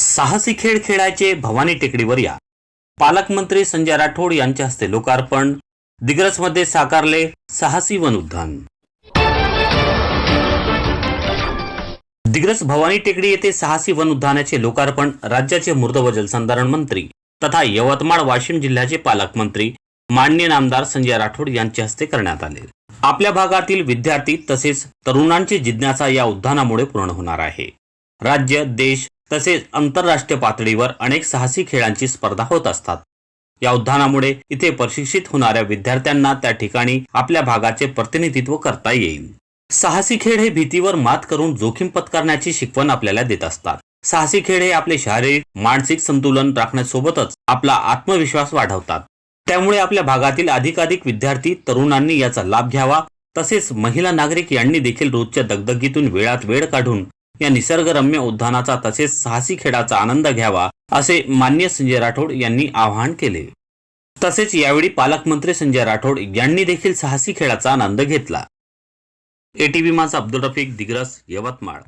साहसी खेळ खेळायचे भवानी टेकडीवर या. पालकमंत्री संजय राठोड यांच्या हस्ते लोकार्पण. दिग्रसमध्ये साकारले साहसी वन उद्यान. दिग्रस भवानी टेकडी येथे साहसी वन उद्यानाचे लोकार्पण. राज्याचे मृद व जलसंधारण मंत्री तथा यवतमाळ वाशिम जिल्ह्याचे पालकमंत्री मान्य नामदार संजय राठोड यांच्या हस्ते करण्यात आले. आपल्या भागातील विद्यार्थी तसेच तरुणांची जिज्ञासा या उद्यानामुळे पूर्ण होणार आहे. राज्य देश तसेच आंतरराष्ट्रीय पातळीवर अनेक साहसी खेळांची स्पर्धा होत असतात. या उद्यानामुळे इथे प्रशिक्षित होणाऱ्या विद्यार्थ्यांना त्या ठिकाणी आपल्या भागाचे प्रतिनिधित्व करता येईल. साहसी खेळ हे भीतीवर मात करून जोखीम पत्करण्याची शिकवण आपल्याला देत असतात. साहसी खेळ हे आपले शारीरिक मानसिक संतुलन राखण्यासोबतच आपला आत्मविश्वास वाढवतात. त्यामुळे आपल्या भागातील अधिकाधिक विद्यार्थी तरुणांनी याचा लाभ घ्यावा. तसेच महिला नागरिक यांनी देखील रोजच्या दगदगीतून वेळात वेळ काढून या निसर्गरम्य उद्यानाचा तसेच साहसी खेळाचा आनंद घ्यावा असे मान्य संजय राठोड यांनी आवाहन केले. तसेच यावेळी पालकमंत्री संजय राठोड यांनी देखील साहसी खेळाचा आनंद घेतला. एटीव्ही माझा अब्दुल रफिक दिग्रस यवतमाळ.